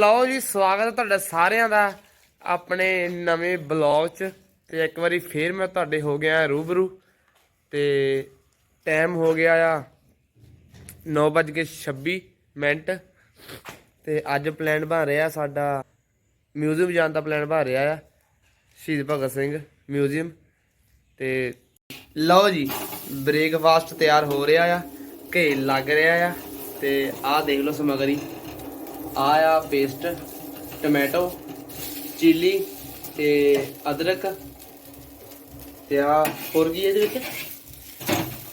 ਲਓ ਜੀ, ਸਵਾਗਤ ਹੈ ਤੁਹਾਡਾ ਸਾਰਿਆਂ ਦਾ ਆਪਣੇ ਨਵੇਂ ਬਲੌਗ 'ਚ। ਤੇ ਇੱਕ ਵਾਰੀ ਫੇਰ ਮੈਂ ਤੁਹਾਡੇ ਹੋ ਗਿਆ ਰੂਬਰੂ। ਤੇ ਟਾਈਮ ਹੋ ਗਿਆ ਆ 9:26 ਮਿੰਟ। ਤੇ ਅੱਜ ਪਲਾਨ ਬਣ ਰਿਹਾ ਸਾਡਾ ਮਿਊਜ਼ੀਅਮ ਜਾਣ ਦਾ ਪਲਾਨ ਬਣ ਰਿਹਾ ਆ। ਸ਼ਹੀਦ ਭਗਤ ਸਿੰਘ ਮਿਊਜ਼ੀਅਮ ਤੇ ਲਓ ਜੀ ਬ੍ਰੇਕਫਾਸਟ ਤਿਆਰ ਹੋ ਰਿਹਾ ਆ ਘੇ ਲੱਗ ਰਿਹਾ ਆ। ਤੇ ਆਹ ਦੇਖ ਲਓ ਸਮਗਰੀ। ਆ ਆ ਪੇਸਟ ਟੋਮੈਟੋ ਚਿੱਲੀ ਤੇ ਅਦਰਕ ਤੇ ਆ ਹੋਰ ਕੀ ਇਹਦੇ ਵਿੱਚ?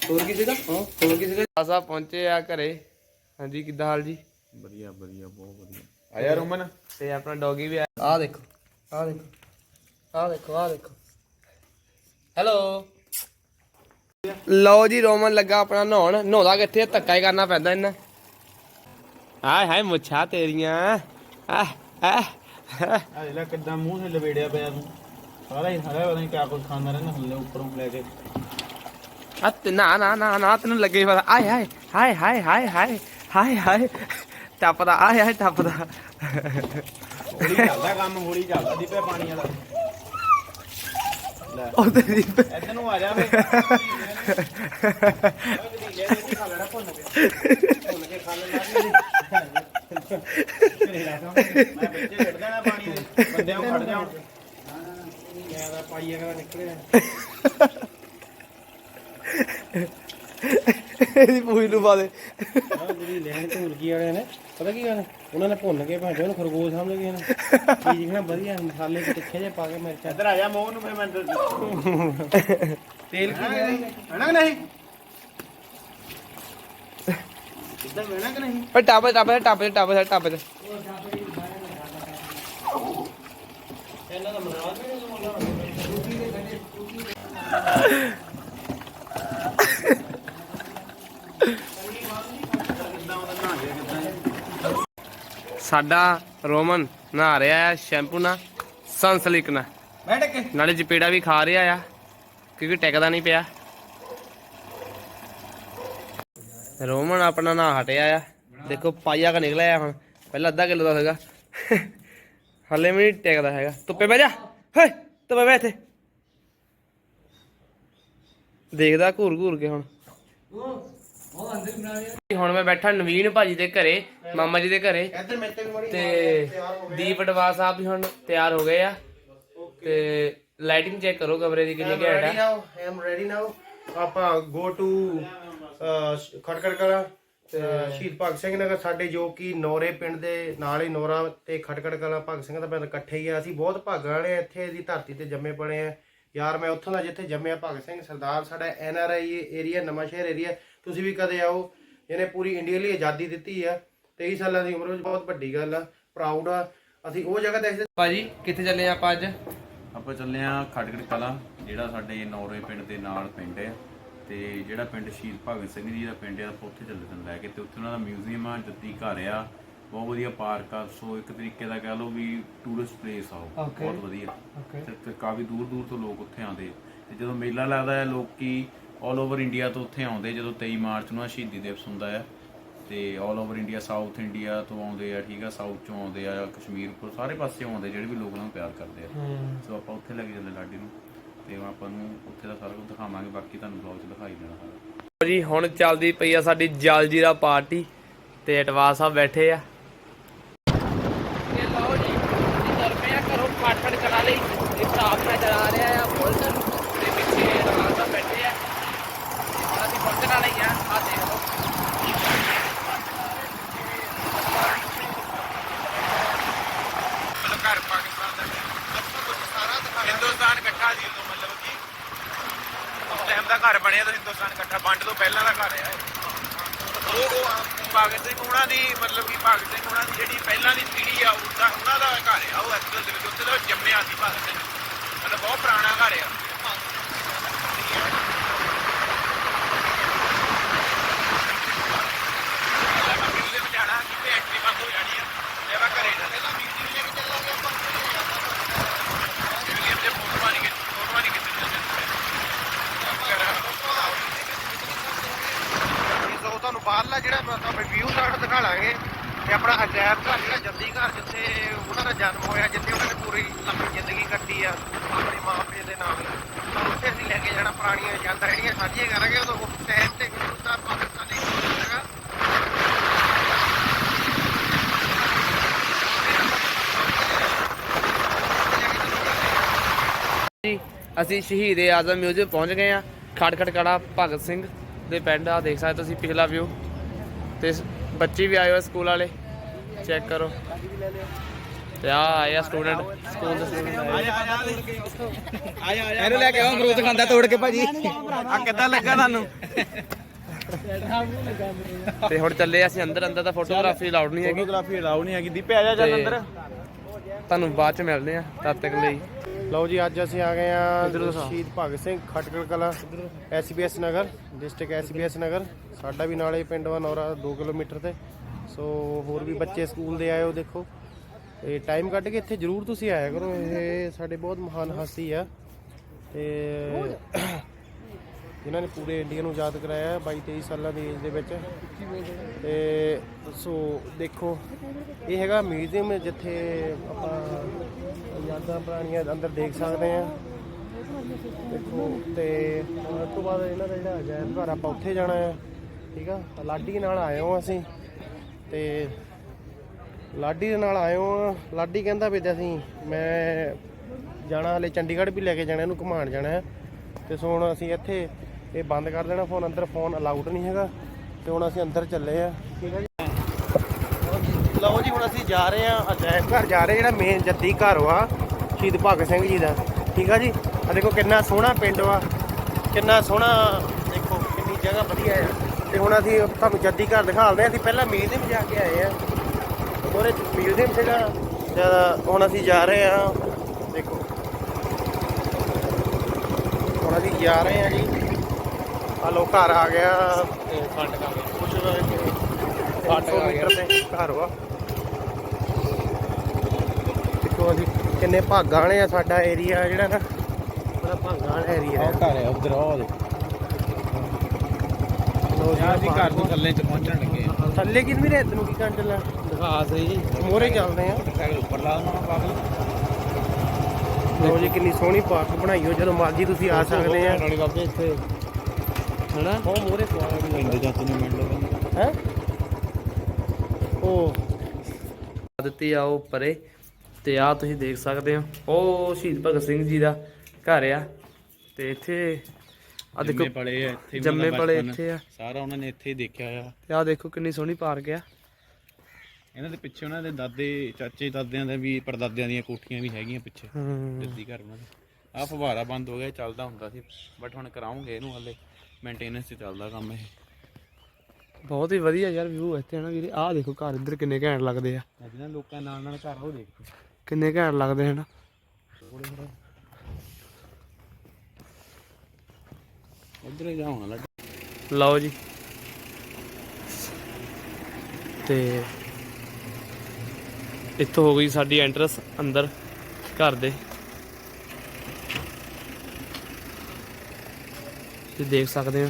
ਹੋਰ ਕੀ ਸੀਗਾ? ਹਾਂ। ਹੋਰ ਕੀ ਸੀਗਾ? ਆਸਾ ਪਹੁੰਚੇ ਆ ਘਰੇ। ਹਾਂਜੀ ਕਿੱਦਾਂ ਹਾਲ ਜੀ? ਵਧੀਆ ਵਧੀਆ ਬਹੁਤ ਵਧੀਆ। ਆਇਆ ਰੋਮਨ? ਤੇ ਆਪਣਾ ਡੌਗੀ ਵੀ ਆ। ਆਹ ਦੇਖੋ ਆਹ ਦੇਖੋ ਆਹ ਦੇਖੋ ਆਹ ਦੇਖੋ। ਹੈਲੋ। ਲਓ ਜੀ ਰੋਮਨ ਲੱਗਾ ਆਪਣਾ ਨਹਾਉਣ। ਨਹਾਉਂਦਾ ਕਿੱਥੇ? ਆ? ਧੱਕਾ ਹੀ ਕਰਨਾ ਪੈਂਦਾ ਇਹਨਾਂ। ਹਾਏ ਹਾਏ ਮੁੱਛਾਂ ਤੇਰੀਆਂ। ਆ ਆ ਆ ਲੈ ਕਿੱਦਾਂ ਮੂੰਹ ਤੇ ਲਵੇੜਿਆ ਪਿਆ ਤੂੰ। ਸਾਰਾ ਹੀ ਸਾਰਾ ਪਤਾ ਨਹੀਂ ਕਿਆ ਕੁਝ ਖਾਂਦਾ ਰਹਿੰਦਾ ਹੱਲੇ ਉੱਪਰੋਂ ਲੈ ਕੇ। ਆ ਤੇ ਨਾ ਨਾ ਨਾ ਨਾ ਤੈਨੂੰ ਲੱਗੇ ਪਤਾ ਆਏ ਹਾਏ ਹਾਏ ਹਾਏ ਹਾਏ ਹਾਏ ਹਾਏ ਹਾਏ। ਟੱਪਦਾ ਆਏ ਹਾਏ ਟੱਪਦਾ। ਹੌਲੀ ਚੱਲਦਾ ਕੰਮ ਹੌਲੀ ਚੱਲਦਾ। ਦੀ ਪਿਆ ਪਾਣੀ ਵਾਲਾ। ਲੈ। ਉਹ ਤੇਰੀ ਇੱਧਰ ਨੂੰ ਆ ਜਾ ਵੇ। ਇਹਦੀ ਪੂਰੀ ਨੂੰ ਪਾ ਦੇ। ਜਿਹੜੀ ਲੈਣ ਤੇ ਮੁਰਗੀ ਵਾਲਿਆਂ ਨੇ ਪਤਾ ਕੀ ਗੱਲ ਉਹਨਾਂ ਨੇ ਭੁੰਨ ਕੇ ਭਾਂਜੇ ਉਹਨੂੰ ਖਰਗੋਸ਼ ਸਮਝ ਗਏ ਨੇ ਚੀਜ਼ ਨਾ ਵਧੀਆ ਮਸਾਲੇ ਤੇ ਤਿੱਖੇ ਜਿਹੇ ਪਾ ਕੇ ਮਿਰਚਾਂ। ਇੱਧਰ ਆ ਜਾ ਮੂੰਹ ਨੂੰ ਮੈਂ ਤੇਲ ਕੀ ਹੈ ਕਿ ਨਹੀਂ? ਇੱਧਰ ਵੇਣਾ ਕਿ ਨਹੀਂ? ਓਏ ਟੱਪ ਟੱਪ ਟੱਪ ਟੱਪ ਟੱਪ ਟੱਪ ਇਹਨਾਂ ਦਾ। ਮਨਾਵਾ ਸਾਡਾ ਰੋਮਨ ਨਹਾ ਰਿਹਾ ਆ ਸ਼ੈਂਪੂ ਨਾਲ ਸਨਸਲਿਕ ਨਾਲ। ਬੈਠ ਕੇ। ਨਾਲੇ ਚਪੇੜਾ ਵੀ ਖਾ ਰਿਹਾ ਆ। ਕਿਉਂਕਿ ਟਿਕਦਾ ਨਹੀਂ ਪਿਆ। ਰੋਮਨ ਆਪਣਾ ਨਹਾ ਹਟਿਆ ਆ। ਦੇਖੋ ਪਾਈਆ ਕਾ ਨਿਕਲਿਆ ਹੁਣ। ਪਹਿਲਾਂ ਅੱਧਾ ਕਿਲੋ ਦਾ ਸੀਗਾ ਹਲੇ ਵੀ ਨਹੀਂ ਟਿਕਦਾ ਹੈਗਾ। ਧੁੱਪੇ ਬਹਿ ਜਾ। ਹੇ, ਧੁੱਪੇ ਬਹਿ ਇੱਥੇ। ਦੇਖਦਾ ਘੂਰ ਘੂਰ ਕੇ ਹੁਣ। ਹੁਣ ਮੈਂ ਬੈਠਾ ਨਵੀਨ ਭਾਜੀ ਦੇ ਘਰੇ, ਮਾਮਾ ਜੀ ਦੇ ਘਰੇ। ਤੇ ਦੀਪ ਅਡਵਾਸ ਸਾਹਿਬ ਵੀ ਹੁਣ ਤਿਆਰ ਹੋ ਗਏ ਆ। ਤੇ ਲਾਈਟਿੰਗ ਚੈੱਕ ਕਰੋ ਕਮਰੇ ਦੀ ਕਿੰਨੀ ਘੈਂਟ ਨਾਓ ਆਈ ਐਮ ਰੈਡੀ ਨਾਓ ਆਪਾਂ ਗੋ ਟੂ ਖਟਕੜ ਕਲਾ ਸ਼ਹੀਦ ਭਗਤ ਸਿੰਘ ਨਗਰ ਸਾਡੇ ਜੋ ਕਿ ਨੌਰੇ ਪਿੰਡ ਦੇ ਨਾਲ ਹੀ ਨੌਰਾ ਤੇ ਖਟਕੜ ਕਲਾ ਭਗਤ ਸਿੰਘ ਦਾ ਪਿੰਡ ਇਕੱਠੇ ਹੀ ਆ। ਅਸੀਂ ਬਹੁਤ ਭਾਗਾਂ ਵਾਲੇ ਆ ਇੱਥੇ ਦੀ ਧਰਤੀ ਤੇ ਜੰਮੇ ਪਲੇ ਆ। ਯਾਰ ਮੈਂ ਉੱਥੋਂ ਦਾ ਜਿੱਥੇ ਜੰਮਿਆ ਭਗਤ ਸਿੰਘ ਸਰਦਾਰ ਸਾਡਾ ਐਨ ਆਰ ਆਈ ਏਰੀਆ ਨਵਾਂ ਸ਼ਹਿਰ ਏਰੀਆ ਤੁਸੀਂ ਵੀ ਕਦੇ ਆਓ ਇਹਨੇ ਪੂਰੀ ਇੰਡੀਆ ਲਈ ਆਜ਼ਾਦੀ ਦਿੱਤੀ ਆ। 23 ਸਾਲਾਂ ਦੀ ਉਮਰ ਵਿੱਚ ਬਹੁਤ ਵੱਡੀ ਗੱਲ ਆ ਪ੍ਰਾਊਡ ਆ। ਅਸੀਂ ਉਹ ਜਗ੍ਹਾ ਤੇ ਭਾਜੀ ਕਿੱਥੇ ਚੱਲੇ ਆ ਆਪਾਂ ਅੱਜ? ਆਪਾਂ ਚੱਲੇ ਆ ਖਟਕੜ ਕਲਾਂ ਜਿਹੜਾ ਸਾਡੇ ਨੌਰੇ ਪਿੰਡ ਦੇ ਨਾਲ ਪਿੰਡ ਹੈ। ਤੇ ਜਿਹੜਾ ਪਿੰਡ ਸ਼ਹੀਦ ਭਗਤ ਸਿੰਘ ਜੀ ਦਾ ਪਿੰਡ ਆ ਆਪਾਂ ਉੱਥੇ ਚੱਲੇ ਸਨ ਲੈ ਕੇ ਤੇ ਉੱਥੇ ਉਹਨਾਂ ਦਾ ਮਿਊਜ਼ੀਅਮ ਆ ਜੱਦੀ ਘਰ ਆ। ਬਹੁਤ ਵਧੀਆ ਪਾਰਕ ਆ। ਸੋ ਇੱਕ ਤਰੀਕੇ ਦਾ ਕਹਿ ਲਓ ਵੀ ਟੂਰਿਸਟ ਪਲੇਸ ਆ ਉਹ। ਬਹੁਤ ਵਧੀਆ। ਤੇ- ਤੇ ਕਾਫੀ ਦੂਰ ਦੂਰ ਤੋਂ ਲੋਕ ਉੱਥੇ ਆਉਂਦੇ। ਤੇ ਜਦੋਂ ਮੇਲਾ ਲੱਗਦਾ ਹੈ ਲੋਕੀ 올 ਓਵਰ ਇੰਡੀਆ ਤੋਂ ਉੱਥੇ ਆਉਂਦੇ। ਜਦੋਂ 23 ਮਾਰਚ ਨੂੰ ਆ ਸ਼ਹੀਦੀ ਦਿਵਸ ਹੁੰਦਾ ਹੈ ਤੇ 올 ਓਵਰ ਇੰਡੀਆ ਸਾਊਥ ਇੰਡੀਆ ਤੋਂ ਆਉਂਦੇ ਆ ਠੀਕ ਆ ਸਾਊਥ ਚੋਂ ਆਉਂਦੇ ਆ ਕਸ਼ਮੀਰ ਤੋਂ ਸਾਰੇ ਪਾਸੇ ਆਉਂਦੇ ਜਿਹੜੇ ਵੀ ਲੋਕ ਉਹਨਾਂ ਨੂੰ ਪਿਆਰ ਕਰਦੇ ਆ। ਸੋ ਆਪਾਂ ਉੱਥੇ ਲੈ ਕੇ ਚੱਲੇ ਲਾਡੀ ਨੂੰ ਤੇ ਆਪਾਂ ਨੂੰ ਉੱਥੇ ਦਾ ਸਾਰਾ ਕੁਝ ਦਿਖਾਵਾਂਗੇ ਬਾਕੀ ਤੁਹਾਨੂੰ ਬਲੌਗ 'ਚ ਦਿਖਾਈ ਦੇਣਾ ਸਾਰਾ। ਜੀ ਹੁਣ ਚੱਲਦੀ ਪਈ ਆ ਸਾਡੀ ਜਲਜੀਰਾ ਪਾਰਟੀ ਤੇ ਅਟਵਾ ਸਾਹਿਬ ਬੈਠੇ ਆ ਇਹ ਲਓ ਜੀ ਇੱਧਰ ਪਿਆ ਕਰੋ ਫਾਟਫੜ ਕਰਾ ਲਈ ਇਹ ਸਾਫ਼ ਨਜ਼ਰ ਆ ਰਿਹਾ ਆ ਬੁਲਟ ਤੇ ਪਿੱਛੇ ਅਟਵਾ ਸਾਹਿਬ ਬੈਠੇ ਆ ਅਸੀਂ ਬੁਲਟ ਨਾਲ ਹੀ ਆ ਆ ਦੇਖ ਲਓ ਹਿੰਦੁਸਤਾਨ ਇਕੱਠਾ ਸੀ ਉਦੋਂ ਮਤਲਬ ਕਿ ਉਸ ਟਾਈਮ ਦਾ ਘਰ ਬਣਿਆ ਤਾਂ ਹਿੰਦੁਸਤਾਨ ਇਕੱਠਾ ਵੰਡ ਤੋਂ ਪਹਿਲਾਂ ਦਾ ਘਰ ਆ ਉਹ ਉਹ ਭਗਤ ਸਿੰਘ ਉਹਨਾਂ ਦੀ, ਮਤਲਬ ਕਿ ਭਗਤ ਸਿੰਘ ਉਹਨਾਂ ਦੀ ਜਿਹੜੀ ਪਹਿਲਾਂ ਦੀ ਪੀੜ੍ਹੀ ਆ, ਉਹਦਾ ਉਹਨਾਂ ਦਾ ਘਰ ਆ, ਉਹ ਐਕਚੁਅਲ ਦੇ ਵਿੱਚ, ਉੱਥੇ ਦਾ ਜੰਮਿਆ ਸੀ ਭਗਤ ਸਿੰਘ। ਮਤਲਬ ਬਹੁਤ ਪੁਰਾਣਾ ਘਰ ਆ ਮਿਊਜ਼ੀਅਮ ਜਾਣਾ ਕਿਤੇ ਐਂਟਰੀ ਬੰਦ ਹੋ ਜਾਣੀ ਆ ਤੇ ਆਪਾਂ ਘਰੇ ਚੱਲੇ ਮਿਊਜ਼ੀਅਮ ਲੈ ਕੇ ਚੱਲਾਂਗੇ ਆਪਾਂ ਮਿਊਜ਼ੀਅਮ ਦੇ ਫੋਟੋਆਂ ਨਹੀਂ ਫੋਟੋਆਂ ਨਹੀਂ ਖਿੱਚਣੀਆਂ ਸੋ ਤੁਹਾਨੂੰ ਬਾਹਰਲਾ ਜਿਹੜਾ ਆਪਾਂ ਵਿਊ ਸਾਈਡ ਦਿਖਾ ਲਾਂਗੇ ਤੇ ਆਪਣਾ ਅਜਾਇਬ ਘਰ ਜਿਹੜਾ ਜੱਦੀ ਘਰ ਜਿੱਥੇ ਉਹਨਾਂ ਦਾ ਜਨਮ ਹੋਇਆ ਜਿੱਥੇ ਉਹਨਾਂ ਨੇ ਪੂਰੀ ਲੰਮੀ ਆ, ਆਪਣੇ ਮਾਪੇ ਦੇ ਨਾਲ। ਤਾਂ ਉੱਥੇ ਅਸੀਂ ਲੈ ਕੇ ਜਾਣਾ ਪੁਰਾਣੀਆਂ ਯਾਦਾਂ ਜਿਹੜੀਆਂ ਸਾਂਝੀਆਂ ਕਰਾਂਗੇ, ਉਦੋਂ ਉਸ ਟਾਈਮ ਤੇ ਗੁਰੂ ਪਾਕਿਸਤਾਨੀ ਹੈਗਾ ਜੀ, ਅਸੀਂ ਸ਼ਹੀਦ ਆਜ਼ਮ ਮਿਊਜ਼ੀਅਮ ਪਹੁੰਚ ਗਏ ਆ। ਖੜਖੜ ਕੜਾ ਭਗਤ ਸਿੰਘ ਦੇ ਪਿੰਡ ਆ, ਦੇਖ ਸਕਦੇ ਤੁਸੀਂ ਪਿਛਲਾ ਵਿਊ ਤੇ ਬੱਚੇ ਵੀ ਆਏ ਹੋ ਸਕੂਲ ਵਾਲੇ, ਚੈੱਕ ਕਰੋ। ਤੇ ਆ ਆਏ। ਆ ਸਟੂਡੈਂਟ ਸਕੂਲ ਦੇ ਸਟੂਡੈਂਟ ਇਹਨੂੰ ਲੈ ਕੇ ਆਓ ਅਮਰੂਦ ਖਾਂਦਾ ਤੋੜ ਕੇ ਭਾਜੀ। ਆ ਕਿੱਦਾਂ ਲੱਗਾ ਤੁਹਾਨੂੰ? ਤੇ ਹੁਣ ਚੱਲੇ ਅਸੀਂ ਅੰਦਰ ਅੰਦਰ ਤਾਂ ਫੋਟੋਗ੍ਰਾਫੀ ਅਲਾਉਡ ਨਹੀਂ ਹੈਗੀ। ਫੋਟੋਗ੍ਰਾਫੀ ਅਲਾਉ ਨਹੀਂ ਹੈਗੀ। ਦੀਪੇ ਆ ਜਾ ਚੱਲ ਤੇ ਅੰਦਰ। ਤੁਹਾਨੂੰ ਬਾਅਦ ਚ ਮਿਲਦੇ ਆ ਤਦ ਤੱਕ ਲਈ। ਲਓ ਜੀ ਅੱਜ ਅਸੀਂ ਆ ਗਏ ਆ। ਸ਼ਹੀਦ Bhagat Singh Khatkar Kalan S B S Nagar district S B S Nagar. ਸਾਡਾ ਵੀ ਨਾਲੇ ਪਿੰਡ ਵਾ ਨੌਰਾ 2 ਕਿਲੋਮੀਟਰ ਤੇ। ਸੋ ਹੋਰ ਵੀ ਬੱਚੇ ਸਕੂਲ ਦੇ ਆਏ ਹੋ ਦੇਖੋ। ਤੇ ਟਾਈਮ ਕੱਢ ਕੇ ਇੱਥੇ ਜਰੂਰ ਤੁਸੀਂ ਆਇਆ ਕਰੋ। ਇਹ ਸਾਡੇ ਬਹੁਤ ਮਹਾਨ ਹਸਤੀ ਆ। ਤੇ ਜਿਨ੍ਹਾਂ ਨੇ ਪੂਰੇ ਇੰਡੀਆ ਨੂੰ ਆਜ਼ਾਦ ਕਰਾਇਆ 22 23 ਸਾਲਾਂ ਦੀ ਏਜ ਦੇ ਵਿੱਚ। ਤੇ ਸੋ ਦੇਖੋ, ਇਹ ਹੈਗਾ ਮਿਊਜ਼ੀਅਮ ਜਿੱਥੇ ਆਪਾਂ ਯਾਦਾਂ ਪੁਰਾਣੀਆਂ ਅੰਦਰ ਦੇਖ ਸਕਦੇ ਆ ਦੇਖੋ, ਤੇ ਉਸ ਤੋਂ ਬਾਅਦ ਇਹਨਾਂ ਦਾ ਜਿਹੜਾ ਅਜਾਇਬ ਘਰ ਆਪਾਂ ਉੱਥੇ ਜਾਣਾ ਆ ਠੀਕ ਆ? ਲਾਡੀ ਨਾਲ ਆਏ ਹਾਂ ਅਸੀਂ। ਤੇ ਲਾਡੀ ਦੇ ਨਾਲ ਆਏ ਹਾਂ। ਲਾਡੀ ਕਹਿੰਦਾ ਵੀ ਤੇ ਅਸੀਂ, ਮੈਂ ਜਾਣਾ ਹਲੇ ਚੰਡੀਗੜ੍ਹ ਵੀ ਲੈ ਕੇ ਜਾਣਾ, ਇਹਨੂੰ ਘੁਮਾਉਣ ਜਾਣਾ ਹੈ। ਤੇ ਸੋ ਹੁਣ ਅਸੀਂ ਇੱਥੇ ਇਹ ਬੰਦ ਕਰ ਦੇਣਾ ਫੋਨ ਅੰਦਰ ਫੋਨ ਅਲਾਊਡ ਨਹੀਂ ਹੈਗਾ। ਤੇ ਹੁਣ ਅਸੀਂ ਅੰਦਰ ਚੱਲੇ ਆ ਠੀਕ ਹੈ। ਜੀ ਲਓ ਜੀ, ਹੁਣ ਅਸੀਂ ਜਾ ਰਹੇ ਆ ਅਜਾਇਬ ਘਰ, ਜਾ ਰਹੇ ਜਿਹੜਾ ਮੇਨ ਜੱਦੀ ਘਰ ਵਾ, ਸ਼ਹੀਦ ਭਗਤ ਸਿੰਘ ਜੀ ਦਾ। ਠੀਕ ਆ ਜੀ? ਆ ਦੇਖੋ ਕਿੰਨਾ ਸੋਹਣਾ ਪਿੰਡ ਵਾ। ਕਿੰਨਾ ਸੋਹਣਾ, ਦੇਖੋ, ਕਿੰਨੀ ਜਗ੍ਹਾ ਵਧੀਆ ਆ। ਤੇ ਹੁਣ ਅਸੀਂ ਤੁਹਾਨੂੰ ਜੱਦੀ ਘਰ ਦਿਖਾਉਂਦੇ ਆ ਅਸੀਂ ਪਹਿਲਾਂ ਮੇਨ ਮਿਊਜ਼ੀਅਮ ਜਾ ਕੇ ਆਏ ਆ ਮਿਊਜ਼ੀਅਮ ਸੀਗਾ। ਜਦ ਹੁਣ ਅਸੀਂ ਜਾ ਰਹੇ ਆ ਦੇਖੋ। ਹੁਣ ਅਸੀਂ ਜਾ ਰਹੇ ਆ ਜੀ। ਆ ਲੋ ਘਰ ਆ ਗਿਆ। ਫੰਡ ਕਰ ਕੁਝ ਫੰਡ ਗਿਆ ਤੇ ਘਰ ਵਾ। ਦੇਖੋ ਅਸੀਂ ਕਿੰਨੇ ਭਾਗਾਂ ਵਾਲੇ ਆ ਸਾਡਾ ਏਰੀਆ ਜਿਹੜਾ ਨਾ। ਬੜਾ ਭਾਗਾਂ ਵਾਲਾ ਏਰੀਆ ਹੈ ਘਰ ਹੈ ਉਧਰ ਉਹ ਦੇ ਲੋ ਜੀ ਅਸੀਂ ਘਰ ਤੋਂ ਥੱਲੇ ਚ ਪਹੁੰਚਣ ਲੱਗੇ ਥੱਲੇ ਕਿਨ ਰੇਤ ਨੂੰ ਕੀ ਕਰਨ ਦਿਖਾ ਸਹੀ ਮੋਰੇ ਚੱਲਦੇ ਆ। ਸਾਈਕਲ ਉੱਪਰ ਲਾ ਪਾਗਲ ਲੋ ਜੀ ਕਿੰਨੀ ਸੋਹਣੀ ਪਾਰਕ ਬਣਾਈ ਹੋ ਜਦੋਂ ਮਰਜ਼ੀ ਤੁਸੀਂ ਆ ਸਕਦੇ ਆ। ਨਾਲੇ ਬਾਬੇ ਇੱਥੇ। ਹਨਾ? ਉਹ ਮੋਰੇ ਪਿੰਡ ਜਾ ਤੈਨੂੰ ਮਿਲ ਲਓ। ਹੈ? ਉਹ। ਦਿੱਤੀ ਆ ਉਹ ਪਰੇ। ਤੇ ਆ ਤੁਸੀਂ ਦੇਖ ਸਕਦੇ ਹੋ। ਉਹ ਸ਼ਹੀਦ ਭਗਤ ਸਿੰਘ ਜੀ ਦਾ ਘਰ ਆ। ਤੇ ਇੱਥੇ ਆ ਦੇਖੋ ਜੰਮੇ ਪਲੇ ਉਹਨਾਂ ਇੱਥੇ ਆ। ਸਾਰਾ ਉਹਨਾਂ ਨੇ ਇੱਥੇ ਹੀ ਦੇਖਿਆ ਆ। ਤੇ ਆ ਦੇਖੋ ਕਿੰਨੀ ਸੋਹਣੀ ਪਾਰਕ ਆ। ਇਹਨਾਂ ਦੇ ਪਿੱਛੇ ਉਹਨਾਂ ਦੇ ਦਾਦੇ ਚਾਚੇ ਦਾਦਿਆਂ ਦੇ ਵੀ ਪਰਦਾਦਿਆਂ ਦੀਆਂ ਕੋਠੀਆਂ ਵੀ ਹੈਗੀਆਂ ਪਿੱਛੇ ਜੱਦੀ ਘਰ ਉਹਨਾਂ ਦੇ। ਆ ਫਵਾਰਾ ਬੰਦ ਹੋ ਗਿਆ ਚੱਲਦਾ ਹੁੰਦਾ ਸੀ ਬਟ ਹੁਣ ਕਰਾਉਂਗੇ ਇਹਨੂੰ ਹਲੇ। ਮੇਨਟੇਨੈਂਸ ਤੇ ਚੱਲਦਾ ਕੰਮ ਇਹ। ਬਹੁਤ ਹੀ ਵਧੀਆ ਯਾਰ ਵਿਊ ਇੱਥੇ ਹਨਾ ਵੀਰੇ। ਆਹ ਦੇਖੋ ਘਰ ਇੱਧਰ ਕਿੰਨੇ ਘੈਂਟ ਲੱਗਦੇ ਆ। ਜਿਹਨਾਂ ਲੋਕਾਂ ਨਾਲ ਨਾਲ ਘਰ ਉਹ ਦੇਖ। ਕਿੰਨੇ ਘੈਂਟ ਲੱਗਦੇ ਹਨ। ਉਧਰ ਹੀ ਜਾਉਣ ਲੱਗ ਲਓ ਜੀ। ਤੇ ਇੱਥੋਂ ਹੋ ਗਈ ਸਾਡੀ ਐਂਟਰਸ ਅੰਦਰ ਘਰ ਦੇ। ਤੁਸੀਂ ਦੇਖ ਸਕਦੇ ਹੋ।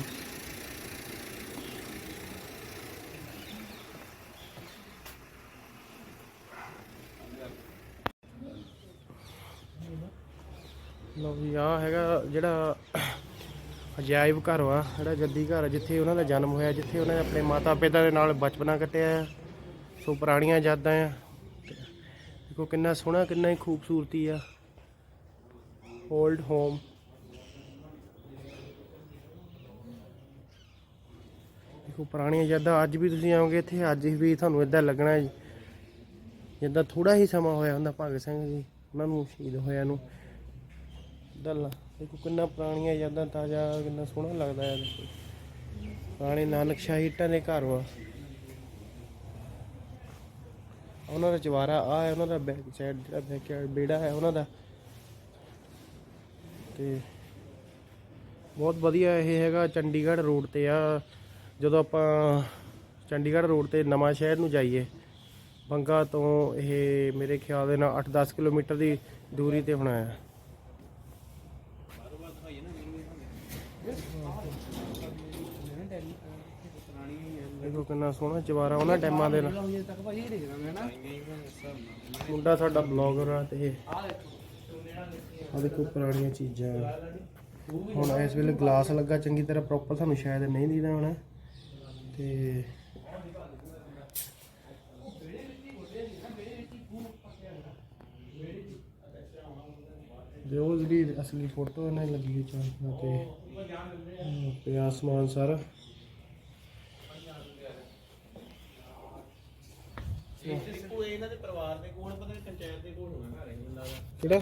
ਲਓ ਜੀ ਆ ਹੈਗਾ ਜਿਹੜਾ ਅਜਾਇਬ ਘਰ ਵਾ ਜਿਹੜਾ ਜੱਦੀ ਘਰ ਆ, ਜਿੱਥੇ ਉਹਨਾਂ ਦਾ ਜਨਮ ਹੋਇਆ ਜਿੱਥੇ ਉਹਨਾਂ ਨੇ ਆਪਣੇ ਮਾਤਾ ਪਿਤਾ ਦੇ ਨਾਲ ਬਚਪਨਾ ਕੱਟਿਆ ਆ। ਸੋ ਪੁਰਾਣੀਆਂ ਯਾਦਾਂ ਆ। ਦੇਖੋ ਕਿੰਨਾ ਸੋਹਣਾ, ਕਿੰਨਾ ਹੀ ਖੂਬਸੂਰਤੀ ਆ। 올ਡ ਹੋਮ ਦੇਖੋ ਪੁਰਾਣੀਆਂ ਯਾਦਾਂ, ਅੱਜ ਵੀ ਤੁਸੀਂ ਆਓਗੇ ਇੱਥੇ, ਅੱਜ ਵੀ ਤੁਹਾਨੂੰ ਇਦਾਂ ਲੱਗਣਾ ਹੈ ਜਿੱਦਾਂ ਥੋੜਾ ਹੀ ਸਮਾਂ ਹੋਇਆ ਹੁੰਦਾ ਭਗਤ ਸਿੰਘ ਜੀ, ਉਹਨਾਂ ਨੂੰ ਸ਼ਹੀਦ ਹੋਇਆ ਨੂੰ। ਦਲ ਦੇਖੋ ਕਿੰਨਾ ਪੁਰਾਣੀਆਂ ਯਾਦਾਂ ਤਾਜ਼ਾ, ਕਿੰਨਾ ਸੋਹਣਾ ਲੱਗਦਾ ਹੈ ਦੇਖੋ ਪੁਰਾਣੇ ਨਾਨਕ ਸ਼ਾਹੀ ਇੱਟਾਂ ਦੇ ਘਰ ਵਾ। ਉਹਨਾਂ ਦਾ ਚਵਾਰਾ ਆ ਹੈ, ਉਹਨਾਂ ਦਾ ਬੈਕ ਸਾਈਡ ਜਿਹੜਾ ਬੈਕ ਬੇੜਾ ਹੈ ਉਹਨਾਂ ਦਾ। ਤੇ ਬਹੁਤ ਵਧੀਆ ਇਹ ਹੈਗਾ ਚੰਡੀਗੜ੍ਹ ਰੋਡ ਤੇ ਆ। ਜਦੋਂ ਆਪਾਂ ਚੰਡੀਗੜ੍ਹ ਰੋਡ ਤੇ ਨਵਾਂ ਸ਼ਹਿਰ ਨੂੰ ਜਾਈਏ, ਬੰਗਾ ਤੋਂ ਇਹ ਮੇਰੇ ਖਿਆਲ ਦੇ ਨਾਲ 8-10 ਕਿਲੋਮੀਟਰ ਦੀ ਦੂਰੀ ਤੇ ਹੋਣਾ ਹੈ। ਦੇਖੋ ਕਿੰਨਾ ਸੋਹਣਾ ਚਵਾਰਾ ਉਹਨਾਂ ਟਾਈਮਾਂ ਦੇ ਨਾਲ। ਮੁੰਡਾ ਸਾਡਾ ਬਲੌਗਰ ਆ ਤੇ ਆ ਦੇਖੋ ਪੁਰਾਣੀਆਂ ਚੀਜ਼ਾਂ। ਹੁਣ ਇਸ ਵੇਲੇ ਗਲਾਸ ਲੱਗਾ, ਚੰਗੀ ਤਰ੍ਹਾਂ ਪ੍ਰੋਪਰ ਸਾਨੂੰ ਸ਼ਾਇਦ ਨਹੀਂ ਦੀਦਾ ਹੋਣਾ। ਤੇ ਜੋ ਜਿਹੜੀ ਅਸਲੀ ਫੋਟੋ ਇਹਨਾਂ ਦੀ ਲੱਗੀ ਹੋਈ ਤੇ ਤੇ ਆਸਮਾਨ ਸਾਰਾ। ਦੇਖੋ ਇਹਨਾਂ ਦੇ ਪਰਿਵਾਰ ਦੇ ਕੋਲ ਪਤਾ ਨਹੀਂ ਪੰਚਾਇਤ ਦੇ ਕੋਲ ਹੋਣਾ ਘਰ ਇਹ ਮੈਨੂੰ ਲੱਗਦਾ ਕਿਹੜਾ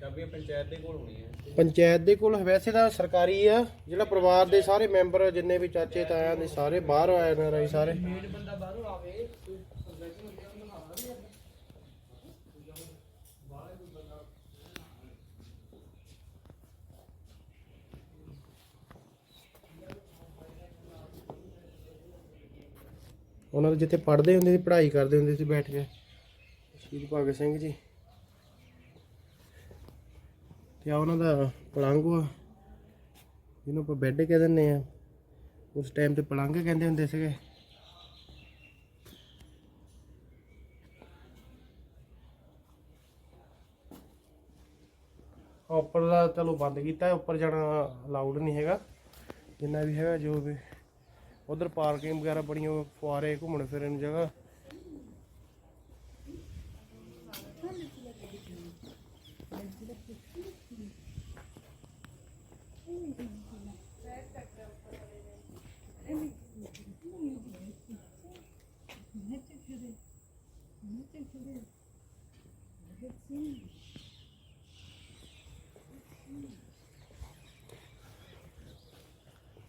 ਚਾਬੀਆਂ ਪੰਚਾਇਤ ਦੇ ਕੋਲ ਹੋਣੀਆਂ ਪੰਚਾਇਤ ਦੇ ਕੋਲ ਵੈਸੇ ਤਾਂ ਸਰਕਾਰੀ ਆ ਜਿਹੜਾ ਪਰਿਵਾਰ ਦੇ ਸਾਰੇ ਮੈਂਬਰ ਜਿੰਨੇ ਵੀ ਚਾਚੇ ਤਾਇਆਂ ਦੇ ਸਾਰੇ ਬਾਹਰ ਆਏ ਨੇ ਰਹੀ ਸਾਰੇ। ਉਹਨਾਂ ਦੇ ਜਿੱਥੇ ਪੜ੍ਹਦੇ ਹੁੰਦੇ ਸੀ, ਪੜ੍ਹਾਈ ਕਰਦੇ ਹੁੰਦੇ ਸੀ ਬੈਠ ਕੇ ਸ਼ਹੀਦ ਭਗਤ ਸਿੰਘ ਜੀ। ਤੇ ਆ ਉਹਨਾਂ ਦਾ ਪਲੰਘ ਆ ਜਿਹਨੂੰ ਆਪਾਂ ਬੈੱਡ ਕਹਿ ਦਿੰਦੇ ਆ ਉਸ ਟਾਈਮ ਤੇ ਪਲੰਘ ਕਹਿੰਦੇ ਹੁੰਦੇ ਸੀਗੇ। ਉੱਪਰ ਦਾ ਚਲੋ ਬੰਦ ਕੀਤਾ, ਉੱਪਰ ਜਾਣਾ ਅਲਾਉਡ ਨਹੀਂ ਹੈਗਾ। ਜਿੰਨਾ ਵੀ ਹੈਗਾ ਜੋ ਵੀ। ਉਧਰ ਪਾਰਕਿੰਗ ਵਗੈਰਾ ਬੜੀਆਂ ਫੁਆਰੇ ਘੁੰਮਣ ਫਿਰਨ ਨੂੰ ਜਗ੍ਹਾ।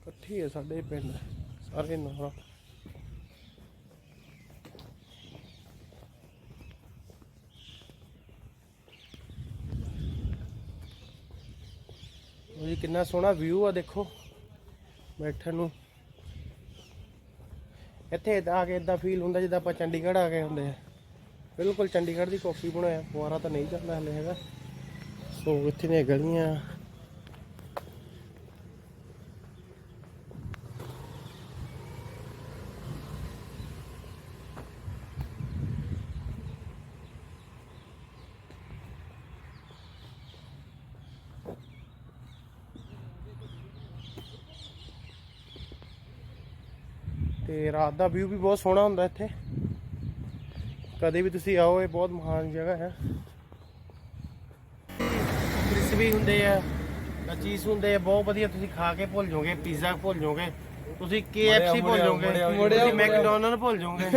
ਇਕੱਠੀ ਹੈ ਸਾਡੇ ਪਿੰਡ। ਸਾਰੇ ਨਾਲ ਉਹ ਜੀ, ਕਿੰਨਾ ਸੋਹਣਾ ਵਿਊ ਆ, ਦੇਖੋ। ਬੈਠਣ ਨੂੰ। ਇੱਥੇ ਆ ਕੇ ਇਦਾਂ ਫੀਲ ਹੁੰਦਾ ਜਿੱਦਾਂ ਆਪਾਂ ਚੰਡੀਗੜ੍ਹ ਆ ਗਏ ਹੁੰਦੇ ਆ। ਬਿਲਕੁਲ ਚੰਡੀਗੜ੍ਹ ਦੀ ਕਾਪੀ ਬਣਾਇਆ। ਫੁਆਰਾ ਤਾਂ ਨਹੀਂ ਚੱਲਦਾ ਹਲੇ ਹੈਗਾ। ਸੋ, ਇੱਥੇ ਦੀਆਂ ਗਲੀਆਂ। ਤੇ ਰਾਤ ਦਾ ਵਿਊ ਵੀ ਬਹੁਤ ਸੋਹਣਾ ਹੁੰਦਾ ਇੱਥੇ। ਕਦੇ ਵੀ ਤੁਸੀਂ ਆਓ ਇਹ ਬਹੁਤ ਮਹਾਨ ਜਗ੍ਹਾ ਹੈ। ਕ੍ਰਿਸਪੀ ਹੁੰਦੇ ਆ ਚੀਜ਼ ਹੁੰਦੇ ਆ ਬਹੁਤ ਵਧੀਆ ਤੁਸੀਂ ਖਾ ਕੇ ਭੁੱਲ ਜਾਓਗੇ ਪੀਜ਼ਾ ਭੁੱਲ ਜਾਓਗੇ ਤੁਸੀਂ KFC ਭੁੱਲ ਜਾਓਗੇ ਤੁਸੀਂ ਮੈਕਡੋਨਲਡ ਭੁੱਲ ਜਾਓਗੇ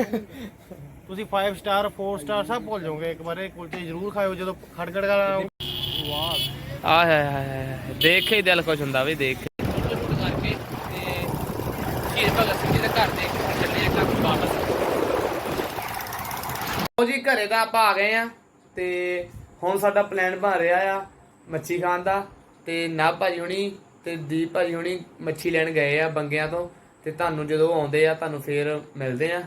ਤੁਸੀਂ 5 ਸਟਾਰ 4 ਸਟਾਰ ਸਭ ਭੁੱਲ ਜਾਓਗੇ ਇੱਕ ਵਾਰ ਇਹ ਕੁਲਚੇ ਜ਼ਰੂਰ ਖਾਓ ਜਦੋਂ ਖੜਗੜ ਵਾਲਾ ਵਾਹ ਆ ਹੈ ਹੈ ਹੈ। ਦੇਖ ਕੇ ਹੀ ਦਿਲ ਖੁਸ਼ ਹੁੰਦਾ ਵੀ ਦੇਖ ਕੇ। ਕਰਕੇ ਤੇ ਸ਼ਹੀਦ ਭਗਤ ਸਿੰਘ ਜੀ ਦੇ ਘਰ ਚੱਲੇ ਆ ਘਰ ਵਾਪਸ। ਉਹ ਜੀ, ਘਰੇ ਤਾਂ ਆਪਾਂ ਆ ਗਏ ਆ ਤੇ ਹੁਣ ਸਾਡਾ ਪਲਾਨ ਬਣ ਰਿਹਾ ਆ ਮੱਛੀ ਖਾਣ ਦਾ ਤੇ ਨਾ ਭਾਜੀ ਹੁਣੀ ਤੇ ਦੀਪ ਭਾਜੀ ਹੁਣੀ ਮੱਛੀ ਲੈਣ ਗਏ ਆ ਬੰਗਿਆਂ ਤੋਂ ਤੇ ਤੁਹਾਨੂੰ ਜਦੋਂ ਆਉਂਦੇ ਆ, ਤੁਹਾਨੂੰ ਫੇਰ ਮਿਲਦੇ ਆ।